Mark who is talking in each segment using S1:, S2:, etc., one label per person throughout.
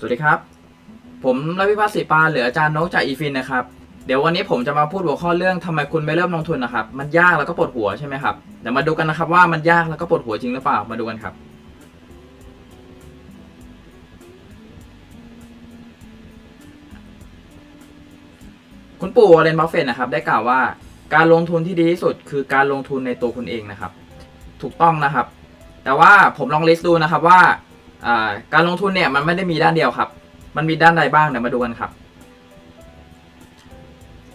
S1: สวัสดีครับ ผมรวิพัฒน์ศรีปานหรืออาจารย์นกจากอีฟินนะครับ เดี๋ยววันนี้ผมจะมาพูดหัวข้อเรื่องทำไมคุณไม่เริ่มลงทุนนะครับ มันยากแล้วก็ปวดหัวใช่ไหมครับ เดี๋ยวมาดูกันนะครับว่ามันยากแล้วก็ปวดหัวจริงหรือเปล่า มาดูกันครับ คุณปู่วอร์เรนบัฟเฟตนะครับ ได้กล่าวว่าการลงทุนที่ดีที่สุดคือการลงทุนในตัวคุณเองนะครับ ถูกต้องนะครับ แต่ว่าผมลองลิสต์ดูนะครับว่า การลงทุนเนี่ยมันไม่ได้มีด้านเดียวครับ มันมีด้านใดบ้างเดี๋ยวมาดูกันครับ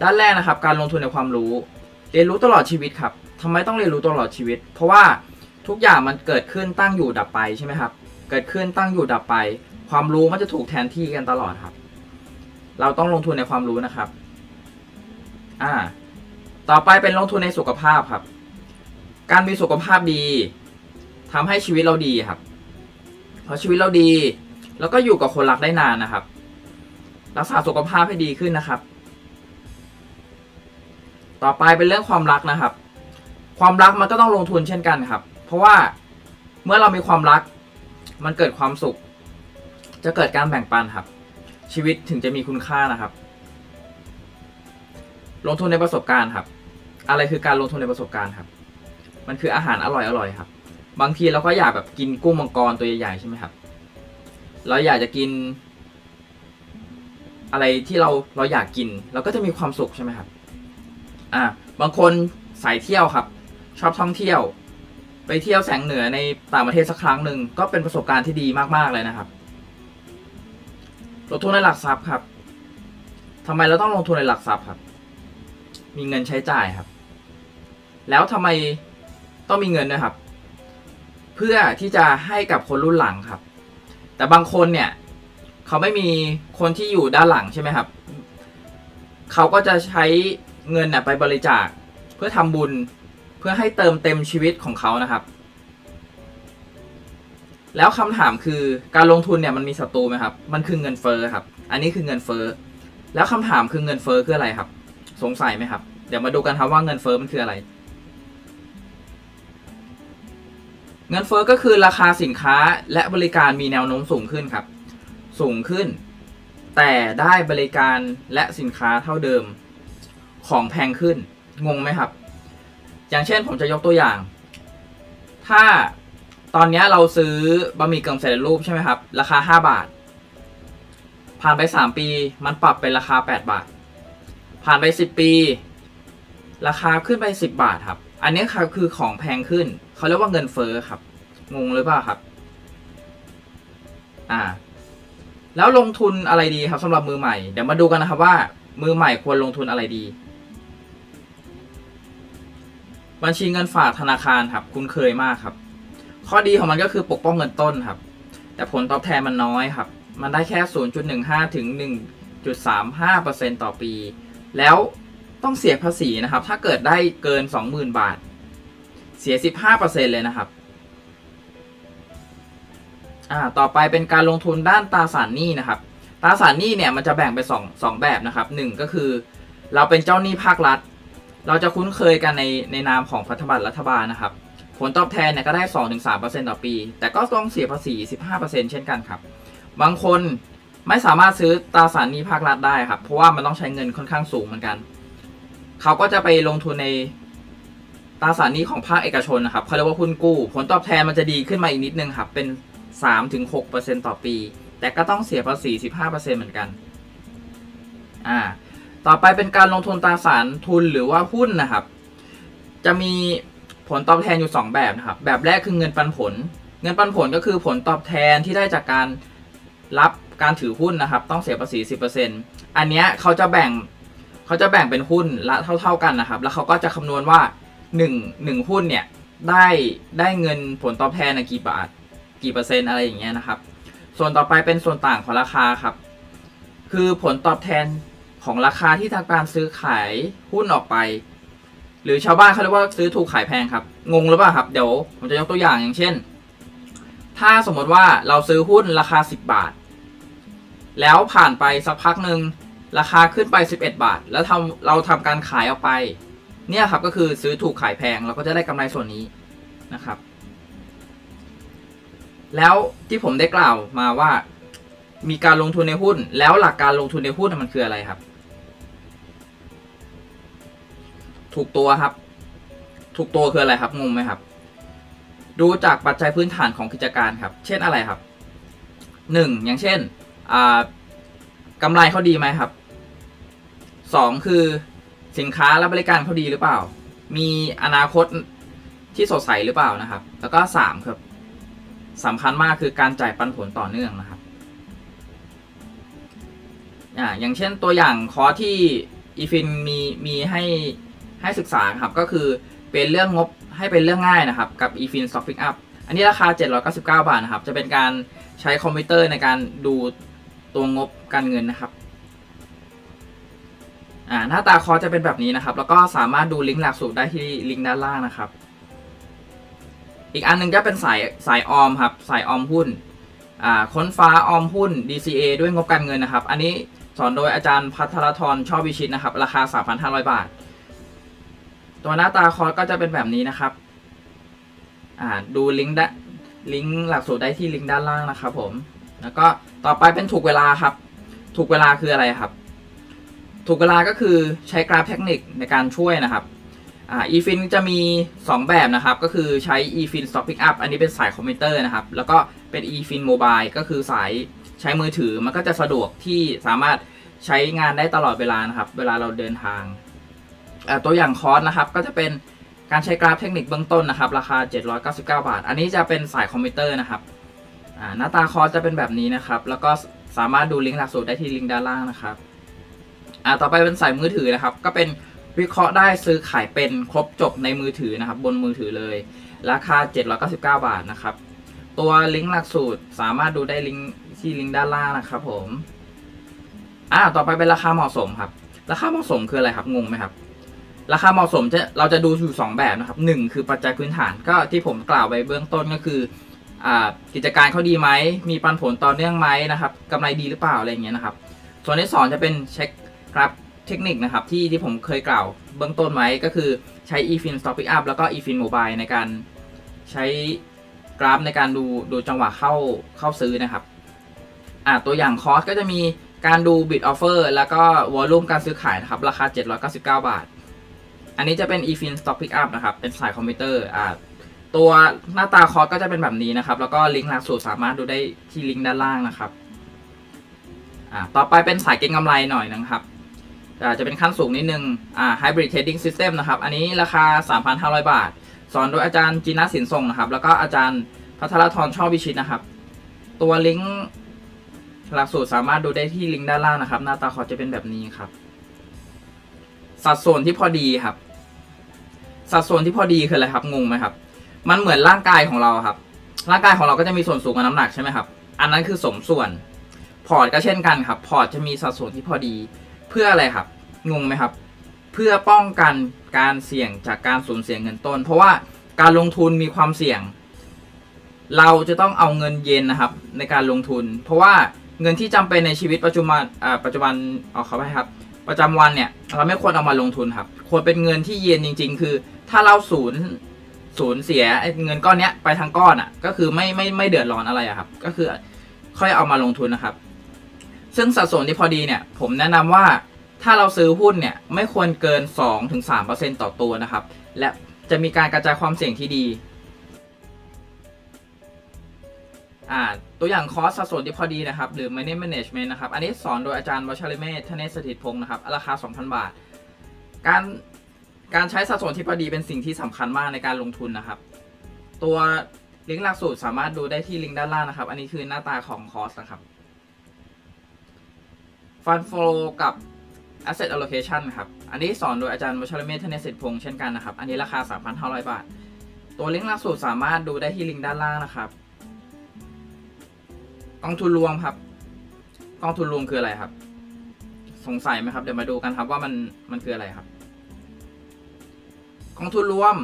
S1: ด้านแรกนะครับ การลงทุนในความรู้ เรียนรู้ตลอดชีวิตครับทำไมต้องเรียนรู้ตลอดชีวิต เพราะว่าทุกอย่างมันเกิดขึ้นตั้งอยู่ดับไปใช่ไหมครับ เกิดขึ้นตั้งอยู่ดับไป ความรู้มันจะถูกแทนที่กันตลอดครับ เราต้องลงทุนในความรู้นะครับ อ่า ต่อไปเป็นลงทุนในสุขภาพครับ การมีสุขภาพดีทำให้ชีวิตเราดีครับ พอชีวิตเราดี แล้วก็อยู่กับคนรักได้นานนะครับ รักษาสุขภาพให้ดีขึ้นนะครับ ต่อไปเป็นเรื่องความรักนะครับ ความรักมันก็ต้องลงทุนเช่นกันครับ เพราะว่าเมื่อเรามีความรัก มันเกิดความสุข จะเกิดการแบ่งปันครับ ชีวิตถึงจะมีคุณค่านะครับ ลงทุนในประสบการณ์ครับ อะไรคือการลงทุนในประสบการณ์ครับ มันคืออาหารอร่อยๆครับ บางทีเราก็อยากแบบกินกุ้งมังกรตัวใหญ่ๆใช่ไหมครับ เราอยากจะกิน อะไรที่เราเราอยากกินเราก็จะมีความสุขใช่ไหมครับ อ่าบางคนสายเที่ยวครับ ชอบท่องเที่ยว ไปเที่ยวแสงเหนือในต่างประเทศสักครั้งหนึ่งก็เป็นประสบการณ์ที่ดีมากๆเลยนะครับลงทุนในหลักทรัพย์ครับทำไมเราต้องลงทุนในหลักทรัพย์ครับ มีเงินใช้จ่ายครับ แล้วทำไมต้องมีเงินด้วยครับ เพื่อที่จะให้กับคนรุ่นหลังครับ แต่บางคนเนี่ยเขาไม่มีคนที่อยู่ด้านหลังใช่ไหมครับ เขาก็จะใช้เงินน่ะไปบริจาคเพื่อทำบุญเพื่อให้เติมเต็มชีวิตของเขานะครับ แล้วคำถามคือการลงทุนเนี่ยมันมีศัตรูไหมครับ มันคือเงินเฟ้อครับ อันนี้คือเงินเฟ้อแล้วคำถามคือเงินเฟ้อคืออะไรครับ สงสัยไหมครับ เดี๋ยวมาดูกันครับว่าเงินเฟ้อมันคืออะไร เงินเฟ้อก็คือราคาสินค้าและบริการมีแนวโน้มสูงขึ้นครับ สูงขึ้น แต่ได้บริการและสินค้าเท่าเดิมของแพงขึ้น งงไหมครับ อย่างเช่นผมจะยกตัวอย่าง ถ้าตอนนี้เราซื้อบะหมี่กึ่งสำเร็จรูปใช่ไหมครับ ราคา 5 บาท ผ่านไป 3 ปีมันปรับเป็นราคา 8 บาท ผ่านไป 10 ปี ราคาขึ้นไป 10 บาทครับ อันนี้ครับคือของแพงขึ้น เขาเรียกว่าเงินเฟ้อครับ งงหรือเปล่าครับ อ่า แล้วลงทุนอะไรดีครับสำหรับมือใหม่ เดี๋ยวมาดูกันนะครับว่า มือใหม่ควรลงทุนอะไรดี บัญชีเงินฝากธนาคารครับ คุณเคยมากครับ ข้อดีของมันก็คือปกป้องเงินต้นครับ แต่ผลตอบแทนมันน้อยครับ มันได้แค่ 0.15 ถึง 1.35%ต่อปี แล้ว ต้องเสียภาษีนะครับ ถ้าเกิดได้เกิน 20,000 บาท เสีย 15%เลยนะครับอ่าต่อไปเป็นการลงทุนด้านตราสารหนี้นะครับ ตราสารหนี้เนี่ยมันจะแบ่งเป็นสองสองแบบนะครับหนึ่งก็คือ เราเป็นเจ้าหนี้ภาครัฐ เราจะคุ้นเคยกันในในนามของพันธบัตรรัฐบาลนะครับ ผลตอบแทนเนี่ยก็ได้ 2-3%ต่อปี แต่ก็ต้องเสียภาษี 15%เช่นกันครับ บางคนไม่สามารถซื้อตราสารหนี้ภาครัฐได้ครับ เพราะว่ามันต้องใช้เงินค่อนข้างสูงเหมือนกัน เขาก็จะไปลงทุนในตราสารนี้ของภาคเอกชนนะครับเขาเรียกว่าหุ้นกู้ ผลตอบแทนมันจะดีขึ้นมาอีกนิดนึงครับ เป็น 3-6%ต่อปี แต่ก็ต้องเสียภาษี 15%เหมือนกัน อ่า ต่อไปเป็นการลงทุนตราสารทุนหรือว่าหุ้นนะครับ จะมีผลตอบแทนอยู่ 2 แบบนะครับ แบบแรกคือเงินปันผล เงินปันผลก็คือผลตอบแทนที่ได้จากการรับการถือหุ้นนะครับ ต้องเสียภาษี 10%อันเนี้เขาจะแบ่ง เขาจะแบ่งเป็นหุ้นละเท่า ๆกันนะครับ แล้วเขาก็จะคำนวณว่า1 1หุ้นเนี่ยได้ได้เงินผลตอบแทนกี่บาท กี่เปอร์เซ็นต์อะไรอย่างเงี้ยนะครับ ส่วนต่อไปเป็นส่วนต่างของราคาครับ คือผลตอบแทนของราคาที่ทางการซื้อขายหุ้นออกไป หรือชาวบ้านเขาเรียกว่าซื้อถูกขายแพงครับ งงหรือเปล่าครับ เดี๋ยวผมจะยกตัวอย่างอย่างเช่น ถ้าสมมติว่าเราซื้อหุ้นราคา 10 บาท แล้วผ่านไปสักพักหนึ่ง ราคาขึ้นไป 11 บาท แล้วทำเราทำการขายออกไป เนี่ยครับก็คือซื้อถูกขายแพงเราก็จะได้กำไรส่วนนี้นะครับ แล้วที่ผมได้กล่าวมาว่า มีการลงทุนในหุ้น แล้วหลักการลงทุนในหุ้นมันคืออะไรครับ ถูกตัวครับ ถูกตัวคืออะไรครับงงไหมครับ ดูจากปัจจัยพื้นฐานของกิจการครับ เช่นอะไรครับหนึ่งอย่างเช่นอ่ากำไรเขาดีไหมครับ สองคือสินค้าและบริการเขาดีหรือเปล่า มีอนาคตที่สดใสหรือเปล่านะครับ แล้วก็สามครับสำคัญมากคือการจ่ายปันผลต่อเนื่องนะครับอ่าอย่างเช่นตัวอย่างคอร์สที่อีฟินมีมีให้ให้ศึกษาครับ ก็คือเป็นเรื่องงบให้เป็นเรื่องง่ายนะครับ กับ e f i n Stock Pick Up อันนี้ราคา 799 บาทนะครับ จะเป็นการใช้คอมพิวเตอร์ในการดูตัวงบการเงินนะครับ อ่าหน้าตาคอร์สจะเป็นแบบนี้นะครับ แล้วก็สามารถดูลิงก์หลักสูตรได้ที่ลิงก์ด้านล่างนะครับ อีกอันหนึงก็เป็นสายสายออมครับสายออมหุ้นอ่าค้นฟ้าออมหุ้น DCA ด้วยงบการเงินนะครับ อันนี้สอนโดยอาจารย์พัทรธรชอบวิชิตนะครับ ราคา 3,500 บาท ตัวหน้าตาคอร์สก็จะเป็นแบบนี้นะครับอ่าดูลิงก์ด้ลิงก์หลักสูตรได้ที่ลิงก์ด้านล่างนะครับผม แล้วก็ต่อไปเป็นถูกเวลาครับ ถูกเวลาคืออะไรครับ ถูกเวลาก็คือใช้กราฟเทคนิคในการช่วยนะครับอ่า eFin จะมี 2 แบบนะครับ ก็คือใช้ eFin Stock Pickup อันนี้เป็นสายคอมพิวเตอร์นะครับ แล้วก็เป็น eFin Mobile ก็คือสายใช้มือถือมันก็จะสะดวกที่สามารถใช้งานได้ตลอดเวลานะครับ เวลาเราเดินทาง ตัวอย่างคอร์สนะครับ ก็จะเป็นการใช้กราฟเทคนิคเบื้องต้นนะครับ ราคา 799 บาท อันนี้จะเป็นสายคอมพิวเตอร์นะครับหน้าตาคอร์สจะเป็นแบบนี้นะครับ แล้วก็สามารถดูลิงก์หลักสูตรได้ที่ลิงก์ด้านล่างนะครับ อ่าต่อไปเป็นสายมือถือนะครับ ก็เป็นวิเคราะห์ได้ซื้อขายเป็นครบจบในมือถือนะครับ บนมือถือเลย ราคา 799 บาทนะครับ ตัวลิงก์หลักสูตรสามารถดูได้ลิงก์ที่ลิงก์ด้านล่างนะครับผมอ่าต่อไปเป็นราคาเหมาะสมครับ ราคาเหมาะสมคืออะไรครับงงไหมครับ ราคาเหมาะสมจะเราจะดูอยู่สองแบบนะครับหนึ่งคือปัจจัยพื้นฐานก็ที่ผมกล่าวไปเบื้องต้นก็คืออ่ากิจการเขาดีไหมมีปันผลต่อเนื่องไหมนะครับกำไรดีหรือเปล่าอะไรอย่างเงี้ยนะครับ ส่วนที่สองจะเป็นเช็ค กราฟเทคนิคนะครับที่ที่ผมเคยกล่าวเบื้องต้นไว้ก็คือใช้ eFin Stock Pick Up แล้วก็ eFin Mobile ในการใช้กราฟในการดูดูจังหวะเข้าเข้าซื้อนะครับอ่าตัวอย่างคอร์สก็จะมีการดู bid offer แล้วก็ volume การซื้อขายนะครับ ราคา 799 บาท อันนี้จะเป็น eFin Stock Pick Up นะครับ เป็นสายคอมพิวเตอร์อ่าตัวหน้าตาคอร์สก็จะเป็นแบบนี้นะครับ แล้วก็ลิงก์หลักสูตรสามารถดูได้ที่ลิงก์ด้านล่างนะครับอ่าต่อไปเป็นสายเก็งกำไรหน่อยนะครับ จะเป็นขั้นสูงนิดนึงอ่า Hybrid Trading System นะครับ อันนี้ราคา 3,500 บาท สอนโดยอาจารย์จินัสินทรงนะครับ แล้วก็อาจารย์พัทรธรชอบวิชิตนะครับ ตัวลิงก์หลักสูตรสามารถดูได้ที่ลิงก์ด้านล่างนะครับ หน้าตาคอร์สจะเป็นแบบนี้ครับ สัดส่วนที่พอดีครับ สัดส่วนที่พอดีคืออะไรครับงงไหมครับ มันเหมือนร่างกายของเราครับ ร่างกายของเราก็จะมีส่วนสูงกับน้ำหนักใช่ไหมครับ อันนั้นคือสมส่วน พอร์ตก็เช่นกันครับ พอร์ตจะมีสัดส่วนที่พอดี เพื่ออะไรครับ งงไหมครับ เพื่อป้องกันการเสี่ยงจากการสูญเสียเงินต้น เพราะว่าการลงทุนมีความเสี่ยง เราจะต้องเอาเงินเย็นนะครับ ในการลงทุน เพราะว่าเงินที่จำเป็นในชีวิตปัจจุบันอ่าปัจจุบันเอาเขาไปครับ ประจำวันเนี่ยเราไม่ควรเอามาลงทุนครับ ควรเป็นเงินที่เย็นจริง ๆ คือ ถ้าเราศูนย์ศูนย์เสียเงินก้อนเนี้ยไปทั้งก้อนอะ ก็คือไม่ไม่ไม่เดือดร้อนอะไรอะครับ ก็คือค่อยเอามาลงทุนนะครับ ซึ่งสัดส่วนที่พอดีเนี่ย ผมแนะนำว่า ถ้าเราซื้อหุ้นเนี่ยไม่ควรเกิน 2-3%ต่อตัวนะครับ และจะมีการกระจายความเสี่ยงที่ดีอ่าตัวอย่างคอสสัดส่วนที่พอดีนะครับ หรือ Money Management นะครับ อันนี้สอนโดยอาจารย์วชรเมธเนศสถิตพงศ์นะครับ ราคา 2,000 บาท การการใช้สัดส่วนที่พอดีเป็นสิ่งที่สำคัญมากในการลงทุนนะครับ ตัวลิงก์หลักสูตรสามารถดูได้ที่ลิงก์ด้านล่างนะครับ อันนี้คือหน้าตาของคอร์สนะครับ Fund Flow กับ Asset Allocation ครับ อันนี้สอนโดยอาจารย์วชรเมธเนศสถิพงศ์เช่นกันนะครับ อันนี้ราคา 3,500 บาท ตัวลิงก์หลักสูตรสามารถดูได้ที่ลิงก์ด้านล่างนะครับ กองทุนรวมครับ กองทุนรวมคืออะไรครับ สงสัยไหมครับ เดี๋ยวมาดูกันครับว่ามันมันคืออะไรครับ กองทุนรวม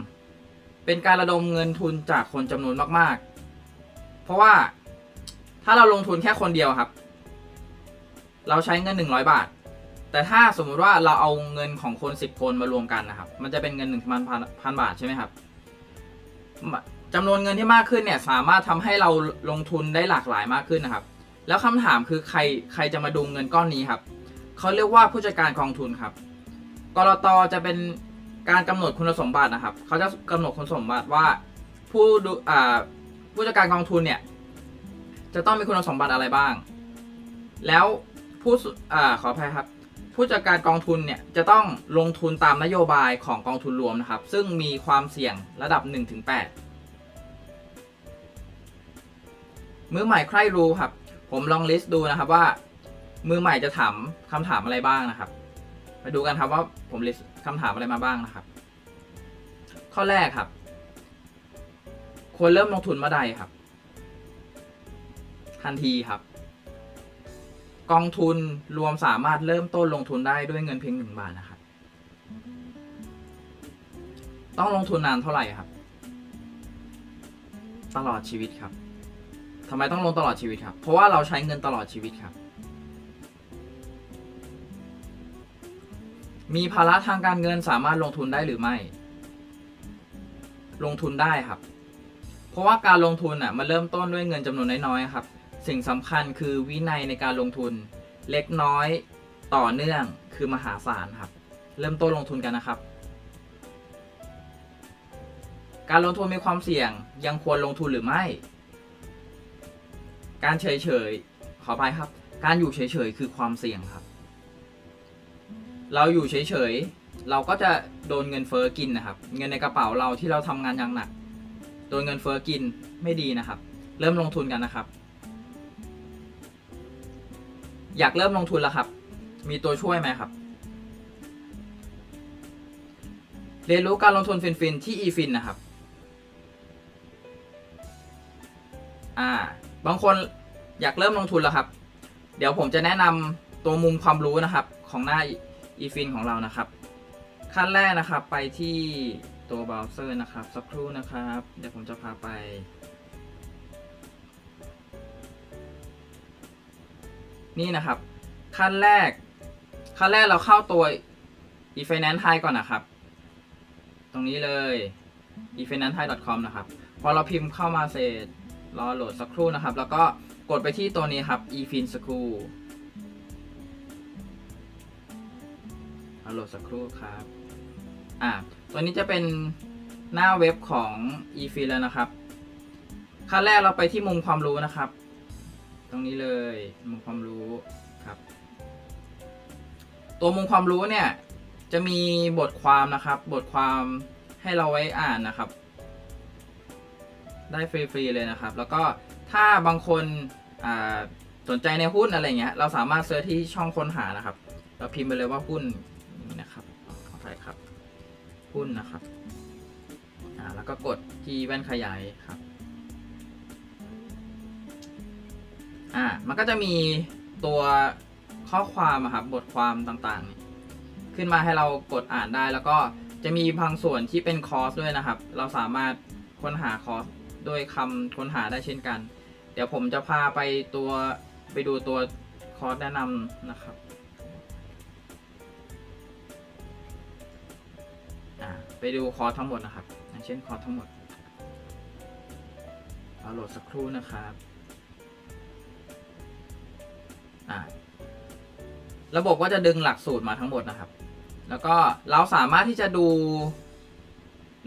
S1: เป็นการระดมเงินทุนจากคนจำนวนมาก ๆ เพราะว่าถ้าเราลงทุนแค่คนเดียวครับ เราใช้เงินหนึ่งร้อยบาท แต่ถ้าสมมุติว่าเราเอาเงินของคนสิบคนมารวมกันนะครับ มันจะเป็นเงินหนึ่งพันพันบาทใช่ไหมครับจำนวนเงินที่มากขึ้นเนี่ยสามารถทำให้เราลงทุนได้หลากหลายมากขึ้นนะครับ แล้วคำถามคือใครใครจะมาดูเงินก้อนนี้ครับเขาเรียกว่าผู้จัดการกองทุนครับกรตจะเป็นการกำหนดคุณสมบัตินะครับเขาจะกำหนดคุณสมบัติว่าผู้ดูอ่าผู้จัดการกองทุนเนี่ยจะต้องมีคุณสมบัติอะไรบ้าง แล้วผู้อ่าขออภัยครับ ผู้จัดการกองทุนเนี่ยจะต้องลงทุนตามนโยบายของกองทุนรวมนะครับ ซึ่งมีความเสี่ยงระดับ 1-8 มือใหม่ใครรู้ครับ ผมลองลิสต์ดูนะครับว่า มือใหม่จะถามคำถามอะไรบ้างนะครับ มาดูกันครับว่าผมลิสต์คำถามอะไรมาบ้างนะครับ ข้อแรกครับ ควรเริ่มลงทุนเมื่อใดครับ ทันทีครับ กองทุนรวมสามารถเริ่มต้นลงทุนได้ด้วยเงินเพียงหนึ่งบาทนะครับ ต้องลงทุนนานเท่าไหร่ครับ ตลอดชีวิตครับทำไมต้องลงตลอดชีวิตครับ เพราะว่าเราใช้เงินตลอดชีวิตครับ มีภาระทางการเงินสามารถลงทุนได้หรือไม่ ลงทุนได้ครับ เพราะว่าการลงทุนอะมันเริ่มต้นด้วยเงินจำนวนน้อยๆครับ สิ่งสำคัญคือวินัยในการลงทุนเล็กน้อยต่อเนื่องคือมหาศาลครับ เริ่มต้นลงทุนกันนะครับ การลงทุนมีความเสี่ยงยังควรลงทุนหรือไม่ การเฉยๆขอไปครับ การอยู่เฉยๆคือความเสี่ยงครับ เราอยู่เฉยๆเราก็จะโดนเงินเฟอ้อกินนะครับ เงินในกระเป๋าเราที่เราทำงานอย่างหนัก โดนเงินเฟอ้อกินไม่ดีนะครับ เริ่มลงทุนกันนะครับ อยากเริ่มลงทุนแล้วครับ มีตัวช่วยไหมครับ เรียนรู้การลงทุนฟินๆที่ eFin นะครับ อ่า บางคนอยากเริ่มลงทุนแล้วครับ เดี๋ยวผมจะแนะนำตัวมุมความรู้นะครับ ของหน้า eFin ของเรานะครับ ขั้นแรกนะครับไปที่ตัวเบราว์เซอร์นะครับ สักครู่นะครับ เดี๋ยวผมจะพาไป นี่นะครับ ขั้นแรก ขั้นแรกเราเข้าตัว efinance thai ก่อนนะครับ ตรงนี้เลย efinance thai com นะครับ พอเราพิมพ์เข้ามาเสร็จรอโหลดสักครู่นะครับ แล้วก็กดไปที่ตัวนี้ครับ efin school เอโหลดสักครู่ครับ อ่า ตัวนี้จะเป็นหน้าเว็บของ efin แล้วนะครับ ขั้นแรกเราไปที่มุมความรู้นะครับ ตรงนี้เลยมุมความรู้ครับ ตัวมุมความรู้เนี่ย จะมีบทความนะครับ บทความให้เราไว้อ่านนะครับ ได้ฟรีๆเลยนะครับ แล้วก็ถ้าบางคนสนใจในหุ้นอะไรเงี้ย เราสามารถเซิร์ชที่ช่องค้นหานะครับ เราพิมพ์ไปเลยว่าหุ้นนะครับขออภัยครับ หุ้นนะครับอ่าแล้วก็กดที่แว่นขยายครับ อ่ามันก็จะมีตัวข้อความอะครับบทความต่างๆ ขึ้นมาให้เรากดอ่านได้ แล้วก็จะมีบางส่วนที่เป็นคอร์สด้วยนะครับ เราสามารถค้นหาคอร์สด้วยคำค้นหาได้เช่นกัน เดี๋ยวผมจะพาไปตัวไปดูตัวคอร์สแนะนำนะครับไปดูคอร์สทั้งหมดนะครับอย่างเช่นคอร์สทั้งหมดเอาโหลดสักครู่นะครับ อ่าระบบก็จะดึงหลักสูตรมาทั้งหมดนะครับ แล้วก็เราสามารถที่จะดู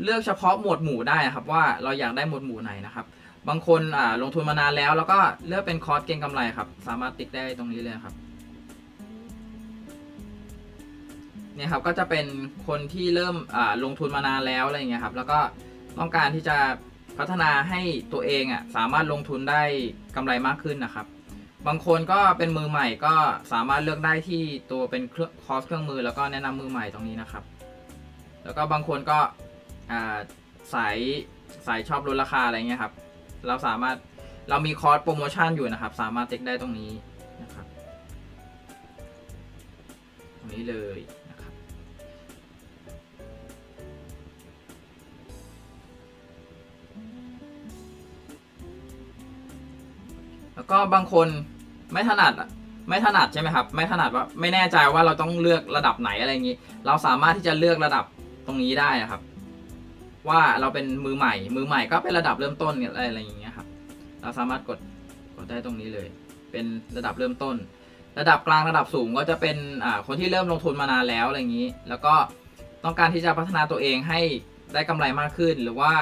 S1: เลือกเฉพาะหมวดหมู่ได้นะครับ ว่าเราอยากได้หมวดหมู่ไหนนะครับ บางคนอ่าลงทุนมานานแล้ว แล้วก็เลือกเป็นคอร์สเก็งกำไรครับ สามารถติ๊กได้ตรงนี้เลยครับเนี่ยครับก็จะเป็นคนที่เริ่มอ่าลงทุนมานานแล้วอะไรอย่างเงี้ยครับแล้วก็ต้องการที่จะพัฒนาให้ตัวเองอะสามารถลงทุนได้กำไรมากขึ้นนะครับ บางคนก็เป็นมือใหม่ก็สามารถเลือกได้ที่ตัวเป็นเครื่องคอร์สเครื่องมือแล้วก็แนะนำมือใหม่ตรงนี้นะครับ แล้วก็บางคนก็สายสายชอบลดราคาอะไรเงี้ยครับ เราสามารถเรามีคอร์สโปรโมชั่นอยู่นะครับ สามารถเต็กได้ตรงนี้นะครับ ตรงนี้เลย แล้วก็บางคนไม่ถนัดไม่ถนัดใช่ไหมครับ ไม่ถนัดว่าไม่แน่ใจว่าเราต้องเลือกระดับไหนอะไรอย่างนี้ เราสามารถที่จะเลือกระดับตรงนี้ได้นะครับ ว่าเราเป็นมือใหม่ มือใหม่ก็เป็นระดับเริ่มต้นอะไรอะไรอย่างเงี้ยครับ เราสามารถกดกดได้ตรงนี้เลย เป็นระดับเริ่มต้น ระดับกลางระดับสูงก็จะเป็นอ่าคนที่เริ่มลงทุนมานานแล้วอะไรอย่างนี้ แล้วก็ต้องการที่จะพัฒนาตัวเองให้ได้กำไรมากขึ้น หรือว่า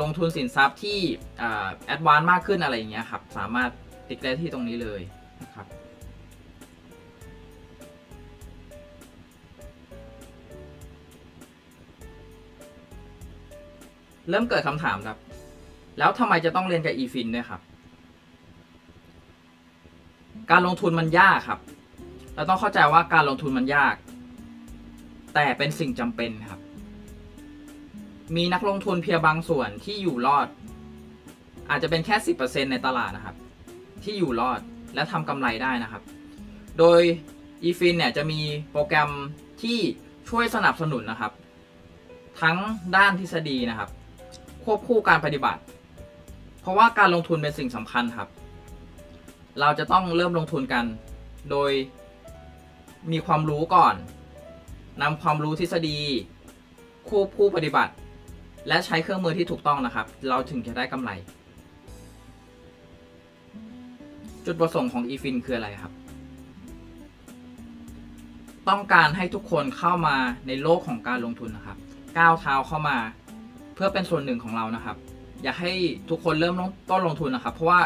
S1: ลงทุนสินทรัพย์ที่แอดวานซ์มากขึ้นอะไรอย่างเงี้ยครับ สามารถ ติ๊กได้ที่ตรงนี้เลยนะครับเริ่มเกิดคำถามครับ แล้วทำไมจะต้องเรียนกับ eFin ด้วยครับ การลงทุนมันยากครับ เราต้องเข้าใจว่าการลงทุนมันยาก แต่เป็นสิ่งจำเป็นครับ มีนักลงทุนเพียงบางส่วนที่อยู่รอด อาจจะเป็นแค่ 10%ในตลาดนะครับ ที่อยู่รอดและทำกำไรได้นะครับ โดย eFin เนี่ยจะมีโปรแกรมที่ช่วยสนับสนุนนะครับ ทั้งด้านทฤษฎีนะครับ ควบคู่การปฏิบัติ เพราะว่าการลงทุนเป็นสิ่งสำคัญครับ เราจะต้องเริ่มลงทุนกัน โดยมีความรู้ก่อนนำความรู้ทฤษฎี ควบคู่ปฏิบัติ และใช้เครื่องมือที่ถูกต้องนะครับ เราถึงจะได้กำไร จุดประสงค์ของ eFin คืออะไรครับ ต้องการให้ทุกคนเข้ามาในโลกของการลงทุนนะครับ ก้าวเท้าเข้ามาเพื่อเป็นส่วนหนึ่งของเรานะครับ อยากให้ทุกคนเริ่มต้นลงทุนนะครับ เพราะว่า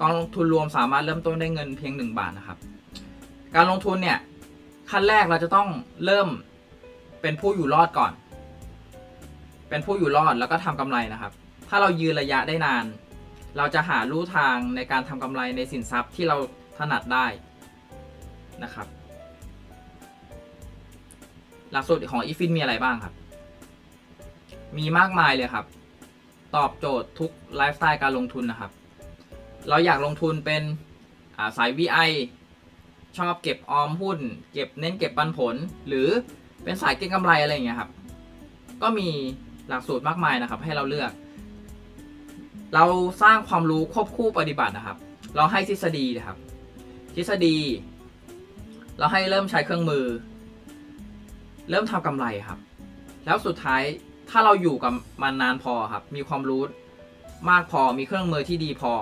S1: กองลงทุนรวมสามารถเริ่มต้นได้เงินเพียง 1 บาทนะครับ การลงทุนเนี่ยขั้นแรกเราจะต้องเริ่มเป็นผู้อยู่รอดก่อน เป็นผู้อยู่รอดแล้วก็ทำกำไรนะครับ ถ้าเรายืนระยะได้นาน เราจะหาลู่ทางในการทำกำไรในสินทรัพย์ที่เราถนัดได้นะครับ หลักสูตรของ eFin มีอะไรบ้างครับ มีมากมายเลยครับ ตอบโจทย์ทุกไลฟ์สไตล์การลงทุนนะครับ เราอยากลงทุนเป็นาสาย VI ชอบเก็บออมหุ้น เก็บเน้นเก็บปันผล หรือเป็นสายเก็งกำไรอะไรอย่างเงี้ยครับ ก็มีหลักสูตรมากมายนะครับ ให้เราเลือก เราสร้างความรู้ควบคู่ปฏิบัตินะครับ เราให้ทฤษฎีนะครับ ทฤษฎี เราให้เริ่มใช้เครื่องมือ เริ่มทำกำไรครับ แล้วสุดท้ายถ้าเราอยู่กับมันนานพอครับ มีความรู้มากพอมีเครื่องมือที่ดีพอ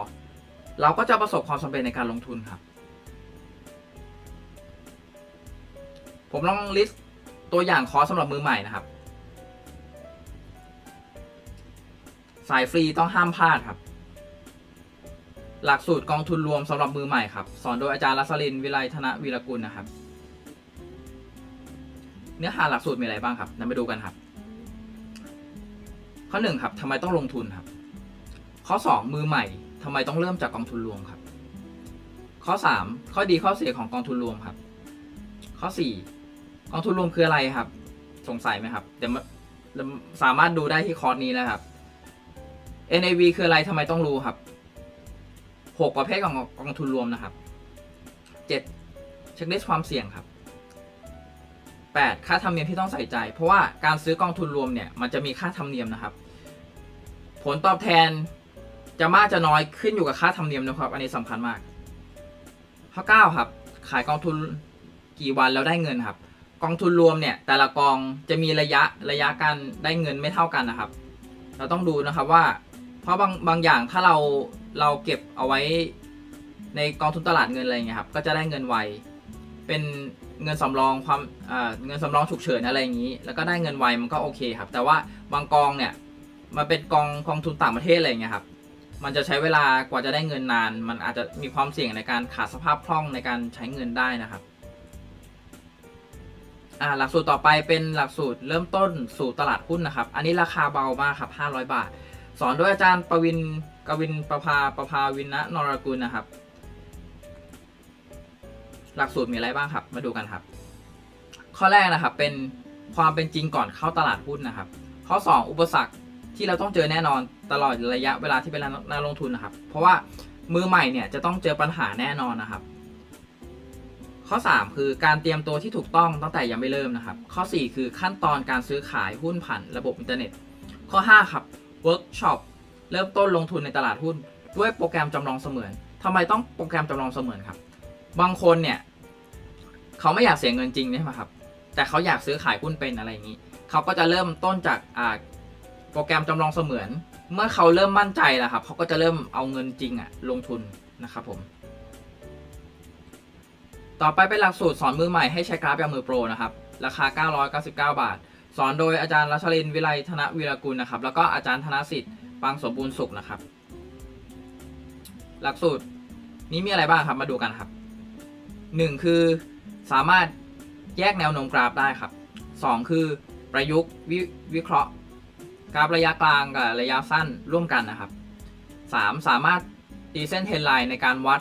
S1: เราก็จะประสบความสำเร็จในการลงทุนครับ ผมลองลิสต์ตัวอย่างคอร์สสำหรับมือใหม่นะครับ สายฟรีต้องห้ามพลาดครับ หลักสูตรกองทุนรวมสำหรับมือใหม่ครับ สอนโดยอาจารย์รัสลินวิไลธนวีรกุลนะครับ เนื้อหาหลักสูตรมีอะไรบ้างครับนำไปดูกันครับ ข้อหนึ่งครับทำไมต้องลงทุนครับ ข้อสองมือใหม่ทำไมต้องเริ่มจากกองทุนรวมครับ ข้อสามข้อดีข้อเสียของกองทุนรวมครับ ข้อสี่กองทุนรวมคืออะไรครับ สงสัยไหมครับเดี๋ยวสามารถดูได้ที่คอร์สนี้แล้วครับ NAV คืออะไรทำไมต้องรู้ครับหกประเภทของกองทุนรวมนะครับเจ็ดเช็คลิสต์ความเสี่ยงครับ 8 ค่าธรรมเนียมที่ต้องใส่ใจ เพราะว่าการซื้อกองทุนรวมเนี่ยมันจะมีค่าธรรมเนียมนะครับ ผลตอบแทนจะมากจะน้อยขึ้นอยู่กับค่าธรรมเนียมนะครับ อันนี้สำคัญมาก ข้อ 9 ครับ ขายกองทุนกี่วันแล้วได้เงินครับ กองทุนรวมเนี่ยแต่ละกองจะมีระยะระยะการได้เงินไม่เท่ากันนะครับ เราต้องดูนะครับว่า เพราะบางบางอย่างถ้าเราเราเก็บเอาไว้ในกองทุนตลาดเงินอะไรเงี้ยครับก็จะได้เงินไวเป็นเงินสำรองความเงินสำรองฉุกเฉินอะไรอย่างนี้ แล้วก็ได้เงินไวมันก็โอเคครับ แต่ว่าบางกองเนี่ยมันเป็นกองกองทุนต่างประเทศอะไรเงี้ยครับ มันจะใช้เวลากว่าจะได้เงินนาน มันอาจจะมีความเสี่ยงในการขาดสภาพคล่องในการใช้เงินได้นะครับอ่าหลักสูตรต่อไปเป็นหลักสูตรเริ่มต้นสู่ตลาดหุ้นนะครับ อันนี้ราคาเบามากครับ 500 บาท สอนโดยอาจารย์ประวินกวินประภาประภาวินะนรกุลนะครับ หลักสูตรมีอะไรบ้างครับ มาดูกันครับ ข้อแรกนะครับเป็นความเป็นจริงก่อนเข้าตลาดหุ้นนะครับ ข้อ 2 อุปสรรคที่เราต้องเจอแน่นอนตลอดระยะเวลาที่เป็นนักลงทุนนะครับ เพราะว่ามือใหม่เนี่ยจะต้องเจอปัญหาแน่นอนนะครับ ข้อ 3 คือการเตรียมตัวที่ถูกต้องตั้งแต่ยังไม่เริ่มนะครับ ข้อ 4 คือขั้นตอนการซื้อขายหุ้นผ่านระบบอินเทอร์เน็ต ข้อ 5 ครับ เวิร์กช็อปเริ่มต้นลงทุนในตลาดหุ้น ด้วยโปรแกรมจำลองเสมือนทำไมต้องโปรแกรมจำลองเสมือนครับ บางคนเนี่ยเขาไม่อยากเสียเงินจริงใช่ไหมครับ แต่เขาอยากซื้อขายหุ้นเป็นอะไรอย่างนี้ เขาก็จะเริ่มต้นจากอ่าโปรแกรมจำลองเสมือน เมื่อเขาเริ่มมั่นใจแล้วครับ เขาก็จะเริ่มเอาเงินจริงอะลงทุนนะครับผม ต่อไปเป็นหลักสูตรสอนมือใหม่ให้ใช้กราฟแบบมือโปรนะครับ ราคา 999 บาท สอนโดยอาจารย์รัชรินวิไลธนวีรกุลนะครับ แล้วก็อาจารย์ธนสิทธิ์ปังสมบูรณ์สุขนะครับ หลักสูตรนี้มีอะไรบ้างครับมาดูกันครับ 1 คือสามารถแยกแนวโน้มกราฟได้ครับ 2 คือประยุกต์ววิเคราะห์ กราฟระยะกลางกับระยะสั้นร่วมกันนะครับ 3. สามารถตีเส้นเทรนไลน์ในการวัด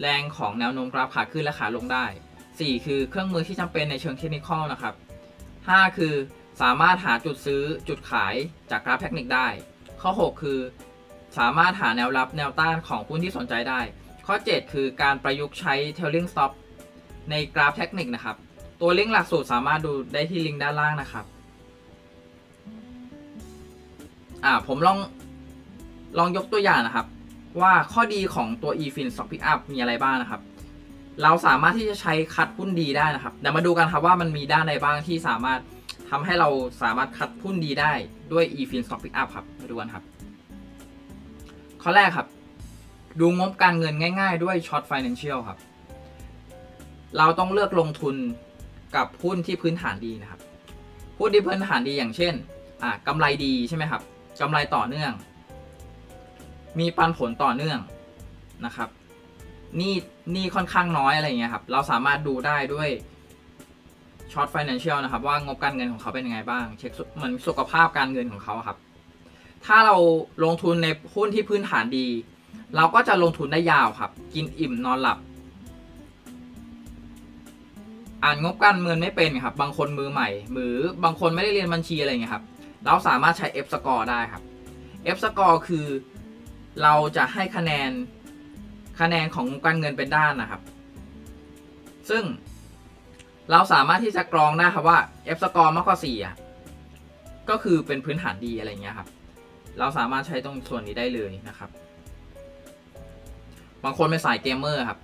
S1: แรงของแนวโน้มกราฟขาขึ้นและขาลงได้ 4. คือเครื่องมือที่จำเป็นในเชิงเทคนิคนะครับ 5. คือสามารถหาจุดซื้อจุดขายจากกราฟเทคนิคได้ ข้อ 6 คือ สามารถหาแนวรับแนวต้านของหุ้นที่สนใจได้ ข้อ 7 คือการประยุกต์ใช้ tailing stop ในกราฟเทคนิคนะครับ ตัวลิงก์หลักสูตรสามารถดูได้ที่ลิงก์ด้านล่างนะครับอ่าผมลองลองยกตัวอย่างนะครับ ว่าข้อดีของตัว eFin Stock Pickup มีอะไรบ้างนะครับ เราสามารถที่จะใช้คัดหุ้นดีได้นะครับเดี๋ยวมาดูกันครับว่ามันมีด้านใดบ้างที่สามารถทำให้เราสามารถคัดหุ้นดีได้ด้วย eFin Stock Pickup ครับมาดูกันครับ ข้อแรกครับ ดูงบการเงินง่าย ๆ ด้วย Short Financial ครับ เราต้องเลือกลงทุนกับหุ้นที่พื้นฐานดีนะครับหุ้นที่พื้นฐานดีอย่างเช่นอ่ากำไรดีใช่ไหมครับกำไรต่อเนื่อง มีปันผลต่อเนื่องนะครับ นี่ หนี่ค่อนข้างน้อยอะไรเงี้ยครับ เราสามารถดูได้ด้วยช็อต financial นะครับ ว่างบการเงินของเขาเป็นยังไงบ้าง เช็คเหมือนสุขภาพการเงินของเขาครับ ถ้าเราลงทุนในหุ้นที่พื้นฐานดี เราก็จะลงทุนได้ยาวครับ กินอิ่มนอนหลับ อ่านงบการเงินไม่เป็นครับ บางคนมือใหม่ หรือบางคนไม่ได้เรียนบัญชีอะไรเงี้ยครับ เราสามารถใช้ F score ได้ครับ F score คือเราจะให้คะแนน คะแนนของการเงินเป็นด้านนะครับ ซึ่งเราสามารถที่จะกรองได้ครับว่า F score มากกว่า4อะก็คือเป็นพื้นฐานดีอะไรเงี้ยครับ เราสามารถใช้ตรงส่วนนี้ได้เลยนะครับ บางคนเป็นสายเกมเมอร์ครับ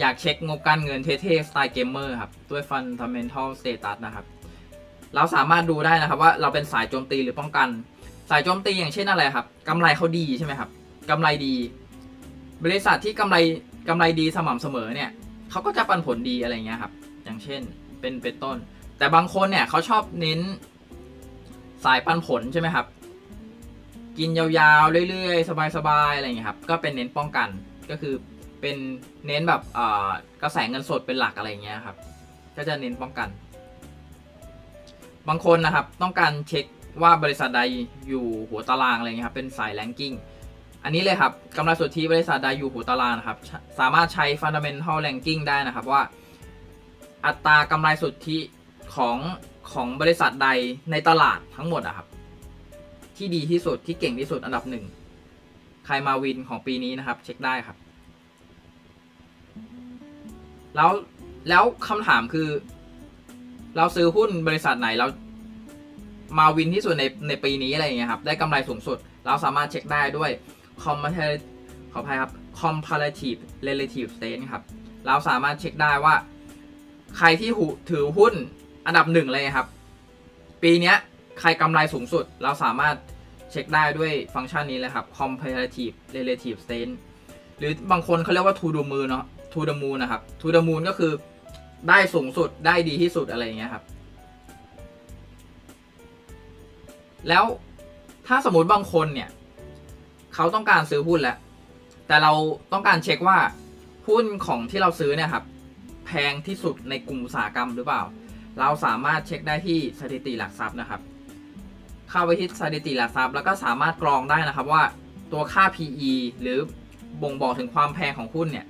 S1: อยากเช็คงบการเงินเท่ๆสไตล์เกมเมอร์ครับ ด้วย Fundamental Status นะครับ เราสามารถดูได้นะครับว่าเราเป็นสายโจมตีหรือป้องกัน สายโจมตีอย่างเช่นอะไรครับกำไรเขาดีใช่ไหมครับกำไรดี บริษัทที่กำไรกำไรดีสม่ำเสมอเนี่ยเขาก็จะปันผลดีอะไรเงี้ยครับ อย่างเช่นเป็นเป็นต้น แต่บางคนเนี่ยเขาชอบเน้นสายปันผลใช่ไหมครับ กินยาวๆเรื่อยๆ สบายๆอะไรเงี้ยครับ ก็เป็นเน้นป้องกันก็คือเป็นเน้นแบบกระแสเงินสดเป็นหลักอะไรเงี้ยครับ ก็จะเน้นป้องกัน บางคนนะครับต้องการเช็คว่าบริษัทใดอยู่หัวตารางอะไรเงี้ยครับเป็นสายแรงกิ้ง อันนี้เลยครับกำไรสุทธิบริษัทใดอยู่หัวตารางนะครับ สามารถใช้ fundamental ranking ได้นะครับว่า อัตรากำไรสุทธิของของบริษัทใดในตลาดทั้งหมดอะครับ ที่ดีที่สุดที่เก่งที่สุดอันดับหนึ่งใครมาวินของปีนี้นะครับ เช็คได้ครับ แล้วแล้วคำถามคือ เราซื้อหุ้นบริษัทไหนเรามาวินที่สุดในในปีนี้อะไรอย่างเงี้ยครับ ได้กำไรสูงสุด เราสามารถเช็คได้ด้วย comparative ขออภัยครับ comparative relative state ครับ เราสามารถเช็คได้ว่า ใครที่ถือหุ้นอันดับหนึ่งเลยครับ ปีนี้ใครกำไรสูงสุด เราสามารถเช็คได้ด้วยฟังก์ชันนี้เลยครับ comparative relative state หรือบางคนเขาเรียกว่า to the moon เนาะ to the moon นะครับ to the moon ก็คือได้สูงสุดได้ดีที่สุดอะไรอย่างเงี้ยครับ แล้วถ้าสมมติบางคนเนี่ย เขาต้องการซื้อหุ้นแล้ว แต่เราต้องการเช็คว่าหุ้นของที่เราซื้อเนี่ยครับ แพงที่สุดในกลุ่มอุตสาหกรรมหรือเปล่า เราสามารถเช็คได้ที่สถิติหลักทรัพย์นะครับ เข้าไปที่สถิติหลักทรัพย์ แล้วก็สามารถกรองได้นะครับว่าตัวค่า PE หรือบ่งบอกถึงความแพงของหุ้นเนี่ย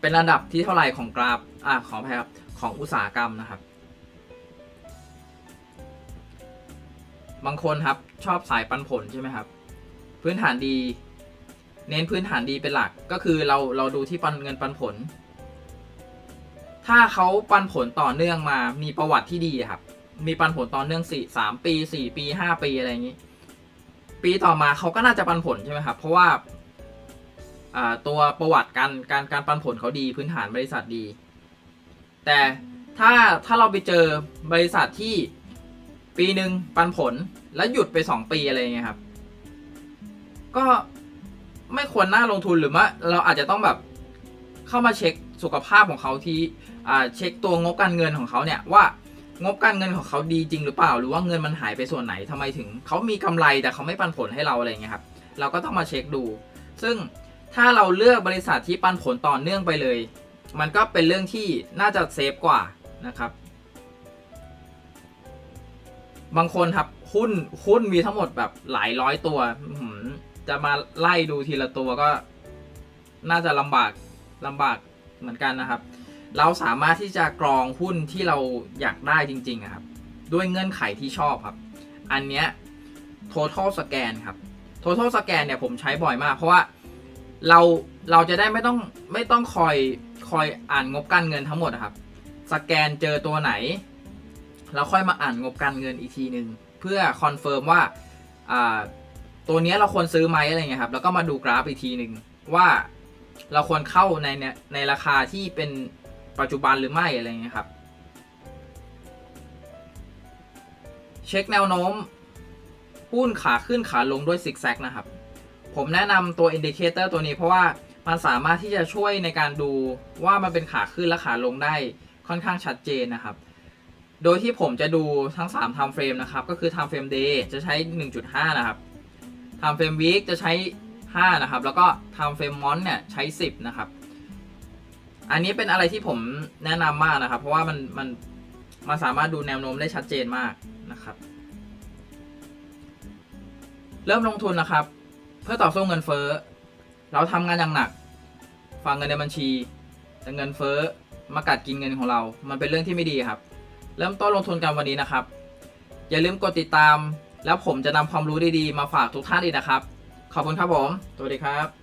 S1: เป็นระดับที่เท่าไหร่ของกราฟอ่าของแพครับของอุตสาหกรรมนะครับ บางคนครับชอบสายปันผลใช่ไหมครับ พื้นฐานดี เน้นพื้นฐานดีเป็นหลักก็คือเราเราดูที่ปันเงินปันผล ถ้าเขาปันผลต่อเนื่องมา มีประวัติที่ดีครับ มีปันผลต่อเนื่องสี่สามปีสี่ปีห้าปีอะไรอย่างนี้ ปีต่อมาเขาก็น่าจะปันผลใช่ไหมครับ เพราะว่าตัวประวัติการการการปันผลเขาดีพื้นฐานบริษัทดี แต่ถ้าถ้าเราไปเจอบริษัทที่ปีหนึ่งปันผลแล้วหยุดไปสองปีอะไรเงี้ยครับ ก็ไม่ควรน่าลงทุนหรือว่าเราอาจจะต้องแบบเข้ามาเช็คสุขภาพของเขาที่เช็คตัวงบการเงินของเขาเนี่ยว่างบการเงินของเขาดีจริงหรือเปล่า หรือว่าเงินมันหายไปส่วนไหนทำไมถึงเขามีกำไรแต่เขาไม่ปันผลให้เราอะไรเงี้ยครับเราก็ต้องมาเช็คดู ซึ่งถ้าเราเลือกบริษัทที่ปันผลต่อเนื่องไปเลย มันก็เป็นเรื่องที่น่าจะเซฟกว่านะครับ บางคนครับหุ้นหุ้นมีทั้งหมดแบบหลายร้อยตัว จะมาไล่ดูทีละตัวก็น่าจะลำบากลำบากเหมือนกันนะครับ เราสามารถที่จะกรองหุ้นที่เราอยากได้จริงๆครับ ด้วยเงื่อนไขที่ชอบครับ อันเนี้ย total scan ครับ total scan เนี่ยผมใช้บ่อยมาก เพราะว่าเราเราจะได้ไม่ต้องไม่ต้องคอยคอยอ่านงบการเงินทั้งหมดครับ สแกนเจอตัวไหนเราค่อยมาอ่านงบการเงินอีกทีหนึ่งเพื่อคอนเฟิร์มว่าอ่า ตัวนี้เราควรซื้อไหมอะไรเงี้ยครับ แล้วก็มาดูกราฟอีกทีหนึ่งว่าเราควรเข้าในในราคาที่เป็นปัจจุบันหรือไม่อะไรเงี้ยครับ เช็คแนวโน้มหุ้นขาขึ้นขาลงด้วยซิกแซกนะครับ ผมแนะนำตัวอินดิเคเตอร์ตัวนี้เพราะว่ามันสามารถที่จะช่วยในการดูว่ามันเป็นขาขึ้นและขาลงได้ค่อนข้างชัดเจนนะครับ โดยที่ผมจะดูทั้ง 3 time frame นะครับ ก็คือ time frame day จะใช้ 1.5 นะครับ time frame week จะใช้ 5 นะครับ แล้วก็ time frame month เนี่ยใช้ 10 นะครับ อันนี้เป็นอะไรที่ผมแนะนำมากนะครับ เพราะว่ามันมันมันสามารถดูแนวโน้มได้ชัดเจนมากนะครับ เริ่มลงทุนนะครับ เพื่อต่อสู้เงินเฟ้อเราทำงานอย่างหนักฝากเงินในบัญชี แต่เงินเฟ้อมากัดกินเงินของเรา มันเป็นเรื่องที่ไม่ดีครับ เริ่มต้นลงทุนกันวันนี้นะครับ อย่าลืมกดติดตาม แล้วผมจะนำความรู้ดีๆมาฝากทุกท่านอีกนะครับ ขอบคุณครับผม สวัสดีครับ